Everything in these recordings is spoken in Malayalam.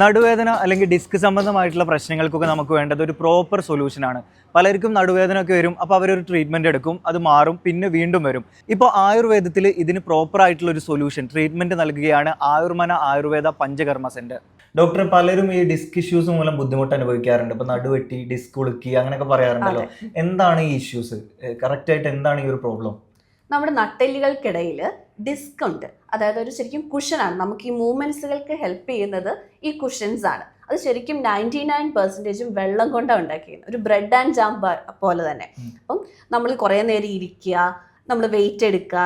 നടുവേദന അല്ലെങ്കിൽ ഡിസ്ക് സംബന്ധമായിട്ടുള്ള പ്രശ്നങ്ങൾക്കൊക്കെ നമുക്ക് വേണ്ടത് ഒരു പ്രോപ്പർ സൊല്യൂഷനാണ് പലർക്കും നടുവേദന ഒക്കെ വരും അപ്പോൾ അവരൊരു ട്രീറ്റ്മെന്റ് എടുക്കും അത് മാറും പിന്നെ വീണ്ടും വരും. ഇപ്പോൾ ആയുർവേദത്തിൽ ഇതിന് പ്രോപ്പർ ആയിട്ടുള്ള ഒരു സൊല്യൂഷൻ ട്രീറ്റ്മെന്റ് നൽകുകയാണ് ആയുർമന ആയുർവേദ പഞ്ചകർമ്മ സെന്റർ ഡോക്ടർ പലരും ഈ ഡിസ്ക് ഇഷ്യൂസ് മൂലം ബുദ്ധിമുട്ട് അനുഭവിക്കാറുണ്ട്. ഇപ്പോൾ നടുവെട്ടി ഡിസ്ക് ഉളുക്കി അങ്ങനെയൊക്കെ പറയാറുണ്ടല്ലോ. എന്താണ് ഈ ഇഷ്യൂസ് കറക്റ്റായിട്ട് എന്താണ് ഈ ഒരു പ്രോബ്ലം നമ്മുടെ നട്ടെല്ലുകൾക്കിടയിൽ ഡിസ്ക് ഉണ്ട്. അതായത് ഒരു ശരിക്കും കുഷനാണ് നമുക്ക് ഈ മൂവ്മെന്റ്സുകൾക്ക് ഹെൽപ്പ് ചെയ്യുന്നത് ഈ കുഷൻസ് ആണ്. അത് ശരിക്കും നയന്റി നയൻ പെർസെന്റേജും വെള്ളം കൊണ്ടാണ് ഉണ്ടാക്കിയത് ഒരു ബ്രെഡ് ആൻഡ് ജാം പോലെ തന്നെ. അപ്പം നമ്മൾ കുറേ നേരം ഇരിക്കുക നമ്മൾ വെയിറ്റ് എടുക്കുക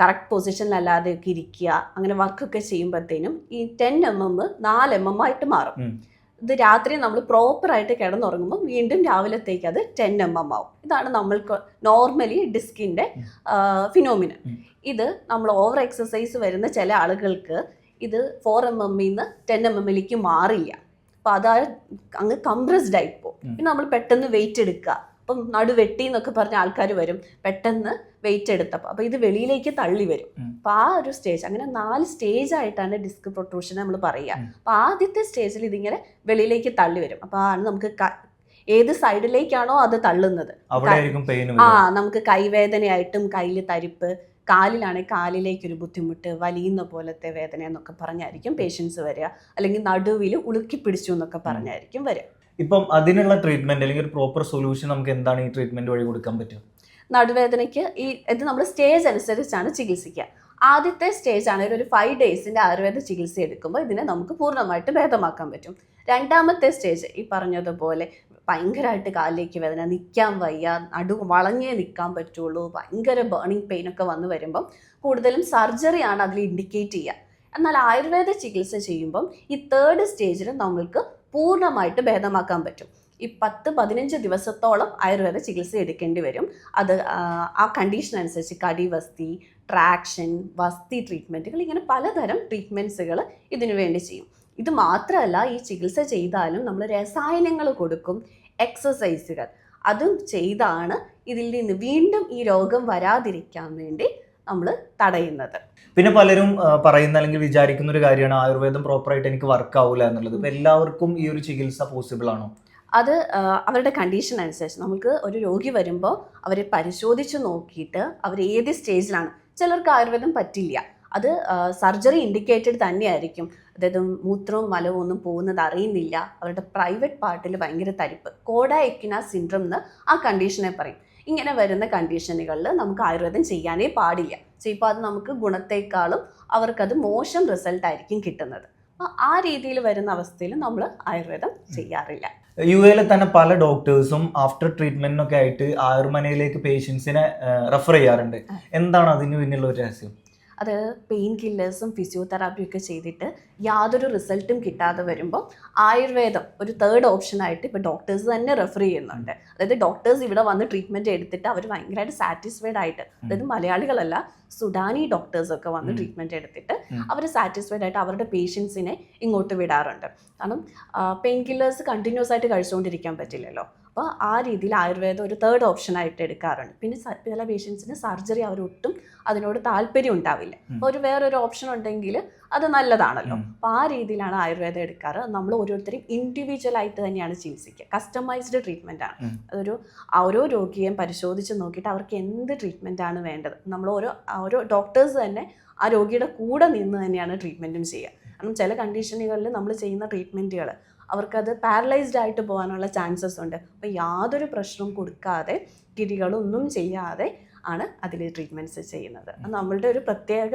കറക്റ്റ് പൊസിഷനിലല്ലാതെയൊക്കെ ഇരിക്കുക അങ്ങനെ വർക്കൊക്കെ ചെയ്യുമ്പോഴത്തേനും ഈ ടെൻ എം എം നാല് എം എം ആയിട്ട് മാറും. ഇത് രാത്രി നമ്മൾ പ്രോപ്പറായിട്ട് കിടന്നുറങ്ങുമ്പോൾ വീണ്ടും രാവിലത്തേക്ക് അത് ടെൻ എം എം ആവും. ഇതാണ് നമ്മൾക്ക് നോർമലി ഡിസ്കിന്റെ ഫിനോമിന ഇത് നമ്മൾ ഓവർ എക്സസൈസ് വരുന്ന ചില ആളുകൾക്ക് ഇത് ഫോർ എം നിന്ന് ടെൻ എം എമ്മിലേക്ക് മാറില്ല. അപ്പോൾ അതാ അങ്ങ് കംപ്രസ്ഡ് ആയിപ്പോൾ പിന്നെ നമ്മൾ പെട്ടെന്ന് വെയിറ്റ് എടുക്കുക. അപ്പം നടു വെട്ടി എന്നൊക്കെ പറഞ്ഞ ആൾക്കാർ വരും. പെട്ടെന്ന് വെയിറ്റ് എടുത്തപ്പോൾ അപ്പോൾ ഇത് വെളിയിലേക്ക് തള്ളി വരും. അപ്പം അപ്പോൾ ആ ഒരു സ്റ്റേജ് അങ്ങനെ നാല് സ്റ്റേജ് ആയിട്ടാണ് ഡിസ്ക് പ്രൊട്രൂഷൻ നമ്മൾ പറയുക. അപ്പം അപ്പോൾ ആദ്യത്തെ സ്റ്റേജിൽ ഇതിങ്ങനെ വെളിയിലേക്ക് തള്ളി വരും. അപ്പോൾ ആണ് നമുക്ക് ഏത് സൈഡിലേക്കാണോ അത് തള്ളുന്നത്. ആ നമുക്ക് കൈവേദനയായിട്ടും കയ്യിൽ തരിപ്പ് കാലിലാണെങ്കിൽ കാലിലേക്കൊരു ബുദ്ധിമുട്ട് വലിയുന്ന പോലത്തെ വേദന എന്നൊക്കെ പറഞ്ഞായിരിക്കും പേഷ്യൻസ് വരിക. അല്ലെങ്കിൽ നടുവിൽ ഉളുക്കി പിടിച്ചു എന്നൊക്കെ പറഞ്ഞായിരിക്കും വരിക. ഇപ്പം അതിനുള്ള ട്രീറ്റ്മെന്റ് അല്ലെങ്കിൽ ഒരു പ്രോപ്പർ സൊല്യൂഷൻ നമുക്ക് എന്താണ് ഈ ട്രീറ്റ്മെന്റ് വഴി കൊടുക്കാൻ പറ്റും നടുവേദനയ്ക്ക് ഈ ഇത് നമ്മൾ സ്റ്റേജ് അനുസരിച്ചാണ് ചികിത്സിക്കുക. ആദ്യത്തെ സ്റ്റേജ് ആണെങ്കിൽ ഒരു ഫൈവ് ഡേയ്സിന്റെ ആയുർവേദ ചികിത്സ എടുക്കുമ്പോൾ ഇതിനെ നമുക്ക് പൂർണമായിട്ട് ഭേദമാക്കാൻ പറ്റും. രണ്ടാമത്തെ സ്റ്റേജ് ഈ പറഞ്ഞതുപോലെ ഭയങ്കരമായിട്ട് കാലിലേക്ക് വേദന നിൽക്കാൻ വയ്യ നടു വളഞ്ഞേ നിൽക്കാൻ പറ്റുള്ളൂ ഭയങ്കര ബേണിംഗ് പെയിൻ ഒക്കെ വന്നു വരുമ്പം കൂടുതലും സർജറിയാണ് അതിൽ ഇൻഡിക്കേറ്റ് ചെയ്യുക. എന്നാൽ ആയുർവേദ ചികിത്സ ചെയ്യുമ്പം ഈ തേർഡ് സ്റ്റേജിൽ നമ്മൾക്ക് പൂർണമായിട്ട് ഭേദമാക്കാൻ പറ്റും. ഈ പത്ത് പതിനഞ്ച് ദിവസത്തോളം ആയുർവേദ ചികിത്സ എടുക്കേണ്ടി വരും. അത് ആ, കണ്ടീഷൻ അനുസരിച്ച് കടിവസ്തി ട്രാക്ഷൻ വസ്തി ട്രീറ്റ്മെന്റുകൾ ഇങ്ങനെ പലതരം ട്രീറ്റ്മെന്റ്സുകൾ ഇതിനു വേണ്ടി ചെയ്യും. ഇത് മാത്രമല്ല ഈ ചികിത്സ ചെയ്താലും നമ്മൾ രസായനങ്ങൾ കൊടുക്കും എക്സസൈസുകൾ അതും ചെയ്താണ് ഇതിൽ നിന്ന് വീണ്ടും ഈ രോഗം വരാതിരിക്കാൻ വേണ്ടി നമ്മൾ തടയുന്നത്. പിന്നെ പലരും പറയുന്ന അല്ലെങ്കിൽ വിചാരിക്കുന്ന ഒരു കാര്യമാണ് ആയുർവേദം പ്രോപ്പറായിട്ട് എനിക്ക് വർക്ക് ആവില്ല എന്നുള്ളത്. ഇപ്പൊ എല്ലാവർക്കും ഈ ഒരു ചികിത്സ പോസിബിൾ ആണോ? അത് അവരുടെ കണ്ടീഷൻ അനുസരിച്ച്. നമുക്ക് ഒരു രോഗി വരുമ്പോൾ അവരെ പരിശോധിച്ച് നോക്കിയിട്ട് അവർ ഏത് സ്റ്റേജിലാണ് ചിലർക്ക് ആയുർവേദം പറ്റില്ല. അത് സർജറി ഇൻഡിക്കേറ്റഡ് തന്നെയായിരിക്കും. അതായത് മൂത്രവും മലവും ഒന്നും പോകുന്നത് അറിയുന്നില്ല. അവരുടെ പ്രൈവറ്റ് പാർട്ടിൽ ഭയങ്കര തരിപ്പ്. കോഡ എക്കിന സിൻഡ്രം എന്ന് ആ കണ്ടീഷനെ പറയും. ഇങ്ങനെ വരുന്ന കണ്ടീഷനുകളിൽ നമുക്ക് ആയുർവേദം ചെയ്യാനേ പാടില്ല. സോ ഇപ്പോൾ അത് നമുക്ക് ഗുണത്തേക്കാളും അവർക്കത് മോശം റിസൾട്ട് ആയിരിക്കും കിട്ടുന്നത്. അപ്പോൾ ആ രീതിയിൽ വരുന്ന അവസ്ഥയിൽ നമ്മൾ ആയുർവേദം ചെയ്യാറില്ല. യു എയിലെ തന്നെ പല ഡോക്ടേഴ്സും ആഫ്റ്റർ ട്രീറ്റ്മെന്റിനൊക്കെ ആയിട്ട് ആയുർമനയിലേക്ക് പേഷ്യൻസിനെ റെഫർ ചെയ്യാറുണ്ട്. എന്താണ് അതിന് പിന്നിലുള്ള ഒരു രഹസ്യം? അത് പെയിൻ കില്ലേഴ്സും ഫിസിയോതെറാപ്പിയും ഒക്കെ ചെയ്തിട്ട് യാതൊരു റിസൾട്ടും കിട്ടാതെ വരുമ്പോൾ ആയുർവേദം ഒരു തേർഡ് ഓപ്ഷനായിട്ട് ഇപ്പോൾ ഡോക്ടേഴ്സ് തന്നെ റെഫർ ചെയ്യുന്നുണ്ട്. അതായത് ഡോക്ടേഴ്സ് ഇവിടെ വന്ന് ട്രീറ്റ്മെന്റ് എടുത്തിട്ട് അവർ ഭയങ്കരമായിട്ട് സാറ്റിസ്ഫൈഡ് ആയിട്ട് അതായത് മലയാളികളല്ല സുഡാനി ഡോക്ടേഴ്സ് ഒക്കെ വന്ന്. ട്രീറ്റ്മെന്റ് എടുത്തിട്ട് അവർ സാറ്റിസ്ഫൈഡ് ആയിട്ട് അവരുടെ പേഷ്യൻസിനെ ഇങ്ങോട്ട് വിടാറുണ്ട്. കാരണം പെയിൻ കില്ലേഴ്സ് കണ്ടിന്യൂസ് ആയിട്ട് കഴിച്ചുകൊണ്ടിരിക്കാൻ പറ്റില്ലല്ലോ. അപ്പോൾ ആ രീതിയിൽ ആയുർവേദം ഒരു തേർഡ് ഓപ്ഷനായിട്ട് എടുക്കാറുണ്ട്. പിന്നെ ചില പേഷ്യൻസിന് സർജറി അവരൊട്ടും അതിനോട് താല്പര്യം ഉണ്ടാവില്ല. അപ്പോൾ ഒരു വേറൊരു ഓപ്ഷൻ ഉണ്ടെങ്കിൽ അത് നല്ലതാണല്ലോ. അപ്പോൾ ആ രീതിയിലാണ് ആയുർവേദം എടുക്കാറ്. നമ്മൾ ഓരോരുത്തരും ഇൻഡിവിജ്വൽ ആയിട്ട് തന്നെയാണ് ചികിത്സിക്കുക. കസ്റ്റമൈസ്ഡ് ട്രീറ്റ്മെന്റ് ആണ്. അതൊരു ഓരോ രോഗിയെയും പരിശോധിച്ച് നോക്കിയിട്ട് അവർക്ക് എന്ത് ട്രീറ്റ്മെന്റ് ആണ് വേണ്ടത്. നമ്മൾ ഓരോ ഓരോ ഡോക്ടേഴ്സ് തന്നെ ആ രോഗിയുടെ കൂടെ നിന്ന് തന്നെയാണ് ട്രീറ്റ്മെന്റും ചെയ്യുക. കാരണം ചില കണ്ടീഷനുകളിൽ നമ്മൾ ചെയ്യുന്ന ട്രീറ്റ്മെന്റുകൾ അവർക്കത് പാരലൈസ്ഡ് ആയിട്ട് പോകാനുള്ള ചാൻസസ് ഉണ്ട്. അപ്പോൾ യാതൊരു പ്രശ്നവും കൊടുക്കാതെ കിരികളൊന്നും ചെയ്യാതെ ആണ് അതിൽ ട്രീറ്റ്മെന്റ്സ് ചെയ്യുന്നത്. നമ്മളുടെ ഒരു പ്രത്യേക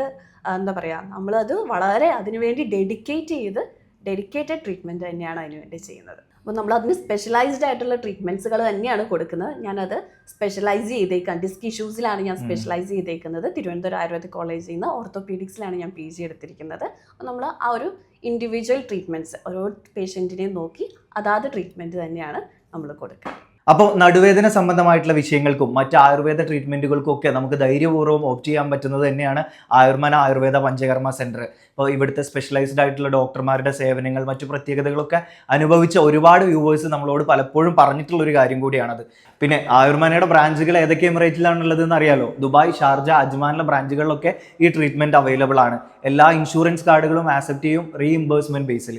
എന്താ പറയുക നമ്മളത് വളരെ അതിനുവേണ്ടി ഡെഡിക്കേറ്റ് ചെയ്ത് ഡെഡിക്കേറ്റഡ് ട്രീറ്റ്മെന്റ് തന്നെയാണ് അതിനുവേണ്ടി ചെയ്യുന്നത്. അപ്പോൾ നമ്മൾ അതിന് സ്പെഷ്യലൈസ്ഡ് ആയിട്ടുള്ള ട്രീറ്റ്മെന്റ്സുകൾ തന്നെയാണ് കൊടുക്കുന്നത്. ഞാനത് സ്പെഷ്യലൈസ് ചെയ്തേക്കാം. ഡിസ്ക് ഇഷ്യൂസിലാണ് ഞാൻ. സ്പെഷ്യലൈസ് ചെയ്തേക്കുന്നത്. തിരുവനന്തപുരം ആയുർവേദ കോളേജിൽ നിന്ന് ഓർത്തോപീഡിക്സിലാണ് ഞാൻ പി ജി എടുത്തിരിക്കുന്നത്. അപ്പോൾ നമ്മൾ ആ ഒരു ഇൻഡിവിജ്വൽ ട്രീറ്റ്മെന്റ്സ് ഓരോ പേഷ്യന്റിനെയും നോക്കി അതാത് ട്രീറ്റ്മെന്റ് തന്നെയാണ് നമ്മൾ കൊടുക്കുക. അപ്പോൾ നടുവേദന സംബന്ധമായിട്ടുള്ള വിഷയങ്ങൾക്കും മറ്റ് ആയുർവേദ ട്രീറ്റ്മെന്റുകൾക്കും ഒക്കെ നമുക്ക് ധൈര്യപൂർവം ഓപ്റ്റ് ചെയ്യാൻ പറ്റുന്നത് തന്നെയാണ് ആയുർമാന ആയുർവേദ പഞ്ചകർമ്മ സെന്റർ ഇപ്പോൾ ഇവിടുത്തെ സ്പെഷ്യലൈസ്ഡ് ആയിട്ടുള്ള ഡോക്ടർമാരുടെ സേവനങ്ങൾ മറ്റു പ്രത്യേകതകളൊക്കെ അനുഭവിച്ച ഒരുപാട് വ്യൂവേഴ്സ് നമ്മളോട് പലപ്പോഴും പറഞ്ഞിട്ടുള്ള ഒരു കാര്യം കൂടിയാണത്. പിന്നെ ആയുർമാനയുടെ ബ്രാഞ്ചുകൾ ഏതൊക്കെ എമിറേറ്റിലാണുള്ളത് എന്ന് അറിയാലോ? ദുബായ് ഷാർജ അജ്മാനിലെ ബ്രാഞ്ചുകളിലൊക്കെ ഈ ട്രീറ്റ്മെന്റ് അവൈലബിൾ ആണ്. എല്ലാ ഇൻഷുറൻസ് കാർഡുകളും ആക്സെപ്റ്റ് ചെയ്യും റീഇംബേഴ്സ്മെന്റ് ബേസിൽ